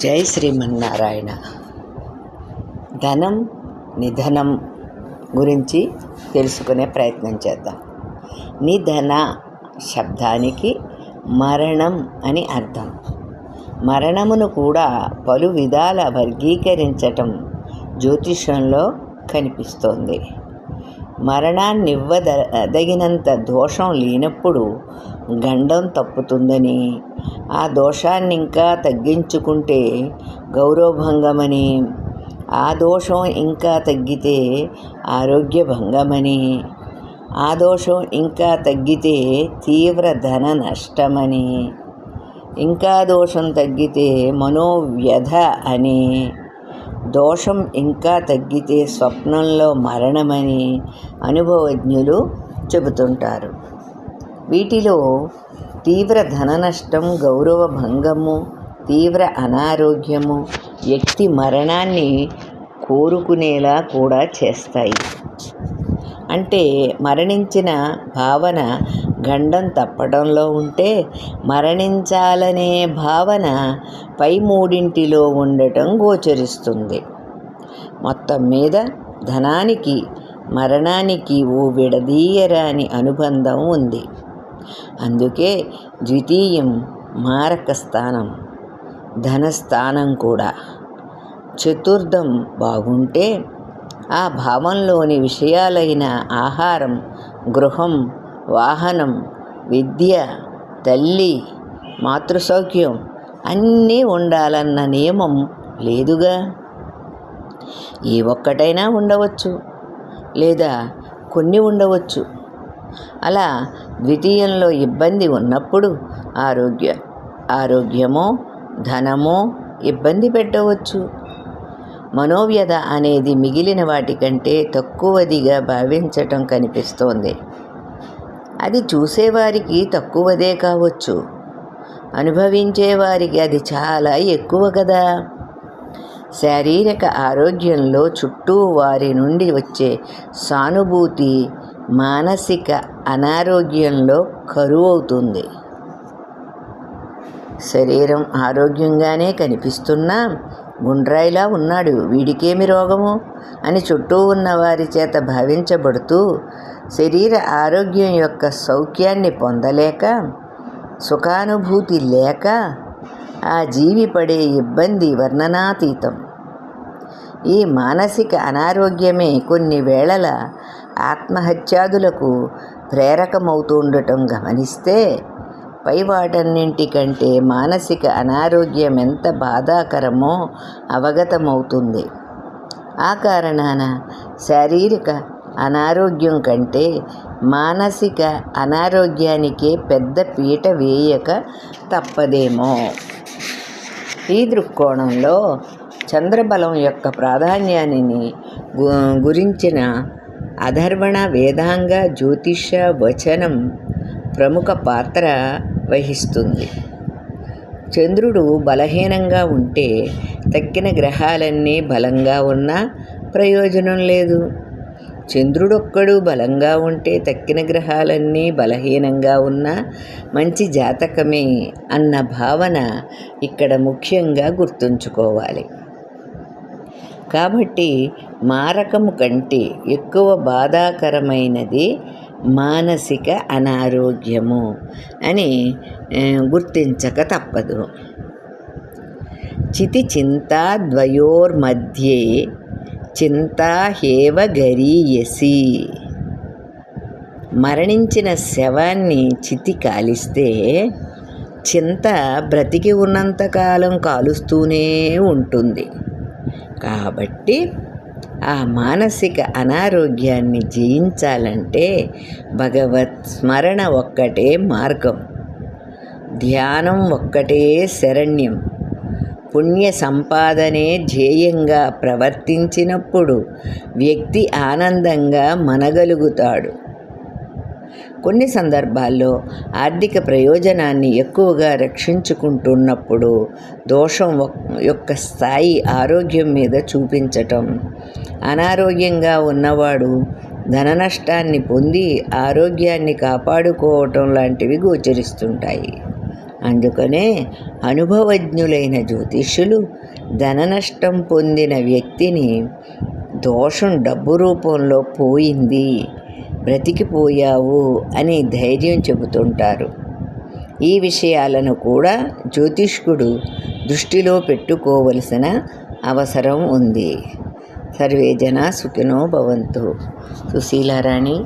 జై శ్రీమన్నారాయణ. ధనం నిధనం గురించి తెలుసుకునే ప్రయత్నం చేద్దాం. నిధన శబ్దానికి మరణం అని అర్థం. మరణమును కూడా పలు విధాల వర్గీకరించటం జ్యోతిషంలో కనిపిస్తోంది. మరణాన్నివ్వదగినంత దోషం లేనప్పుడు గండం తప్పుతుందని. ఆ దోషాన్ని ఇంకా తగ్గించుకుంటే గౌరవభంగమని ఆ దోషం ఇంకా తగ్గితే ఆరోగ్య భంగమని ఆ దోషం ఇంకా తగ్గితే తీవ్ర ధన నష్టమని ఇంకా దోషం తగ్గితే మనోవ్యధ అని. దోషం ఇంకా తగ్గితే స్వప్నంలో మరణమని అనుభవజ్ఞులు చెబుతుంటారు. వీటిలో తీవ్ర ధన నష్టం గౌరవ భంగము తీవ్ర అనారోగ్యము వ్యక్తి మరణాన్ని కోరుకునేలా కూడా చేస్తాయి. అంటే మరణించిన భావన గండం తప్పడంలో ఉంటే మరణించాలనే భావన పై మూడింటిలో ఉండటం గోచరిస్తుంది. మొత్తం మీద ధనానికి మరణానికి ఓ విడదీయరాని అనుబంధం ఉంది. అందుకే ద్వితీయం మారక స్థానం ధనస్థానం కూడా. చతుర్థం బాగుంటే ఆ భావంలోని విషయాలైన ఆహారం గృహం వాహనం విద్య తల్లి మాతృసౌఖ్యం అన్నీ ఉండాలన్న నియమం లేదుగా? ఏ ఒక్కటైనా ఉండవచ్చు లేదా కొన్ని ఉండవచ్చు. అలా ద్వితీయంలో ఇబ్బంది ఉన్నప్పుడు ఆరోగ్య ఆరోగ్యమో ధనమో ఇబ్బంది పెట్టవచ్చు. మనోవ్యధ అనేది మిగిలిన వాటికంటే తక్కువదిగా భావించటం కనిపిస్తోంది. అది చూసేవారికి తక్కువదే కావచ్చు. అనుభవించేవారికి అది చాలా ఎక్కువ కదా. శారీరక ఆరోగ్యంలో చుట్టూ వారి నుండి వచ్చే సానుభూతి మానసిక అనారోగ్యంలో కరువు అవుతుంది. శరీరం ఆరోగ్యంగానే కనిపిస్తున్నా గుండ్రాయిలా ఉన్నాడు. వీడికేమి రోగము? అని చుట్టూ ఉన్న వారి చేత భావించబడుతూ శరీర ఆరోగ్యం యొక్క సౌఖ్యాన్ని పొందలేక సుఖానుభూతి లేక ఆ జీవి పడే ఇబ్బంది వర్ణనాతీతం. ఈ మానసిక అనారోగ్యమే కొన్ని వేళల ఆత్మహత్యాదులకు ప్రేరకమవుతుండటం గమనిస్తే పై వాటన్నింటికంటే మానసిక అనారోగ్యం ఎంత బాధాకరమో అవగతమవుతుంది. ఆ కారణాన శారీరక అనారోగ్యం కంటే మానసిక అనారోగ్యానికే పెద్ద పీట వేయక తప్పదేమో. ఈ దృక్కోణంలో చంద్రబలం యొక్క ప్రాధాన్యాన్ని గురించిన అధర్వణ వేదాంగ జ్యోతిష వచనం ప్రముఖ పాత్ర వహిస్తుంది చంద్రుడు బలహీనంగా ఉంటే తక్కిన గ్రహాలన్నీ బలంగా ఉన్నా ప్రయోజనం లేదు. చంద్రుడొక్కడు బలంగా ఉంటే తక్కిన గ్రహాలన్నీ బలహీనంగా ఉన్నా మంచి జాతకమే అన్న భావన ఇక్కడ ముఖ్యంగా గుర్తుంచుకోవాలి. కాబట్టి మారకము కంటే ఎక్కువ బాధాకరమైనది మానసిక అనారోగ్యము అని గుర్తించక తప్పదు. చితి చింతాద్వయోర్మధ్యే చింతాహేవ గరీయసి. మరణించిన శవాన్ని చితి కాలిస్తే చింత బ్రతికి ఉన్నంతకాలం కాలుస్తూనే ఉంటుంది. కాబట్టి ఆ మానసిక అనారోగ్యాన్ని జయించాలంటే భగవత్ స్మరణ ఒక్కటే మార్గం. ధ్యానం ఒక్కటే శరణ్యం. పుణ్య సంపాదనే ధ్యేయంగా ప్రవర్తించినప్పుడు వ్యక్తి ఆనందంగా మనగలుగుతాడు. కొన్ని సందర్భాల్లో ఆర్థిక ప్రయోజనాన్ని ఎక్కువగా రక్షించుకుంటున్నప్పుడు దోషం యొక్క స్థాయి ఆరోగ్యం మీద చూపించటం. అనారోగ్యంగా ఉన్నవాడు ధన నష్టాన్ని పొంది ఆరోగ్యాన్ని కాపాడుకోవటం లాంటివి గోచరిస్తుంటాయి. అందుకనే అనుభవజ్ఞులైన జ్యోతిష్యులు ధన నష్టం పొందిన వ్యక్తిని దోషం డబ్బు రూపంలో పోయింది బ్రతికిపోయావు అని ధైర్యం చెబుతుంటారు. ఈ విషయాలను కూడా జ్యోతిష్కుడు దృష్టిలో పెట్టుకోవలసిన అవసరం ఉంది. సర్వే జన సుఖినో భవంతు. సుశీలారాణి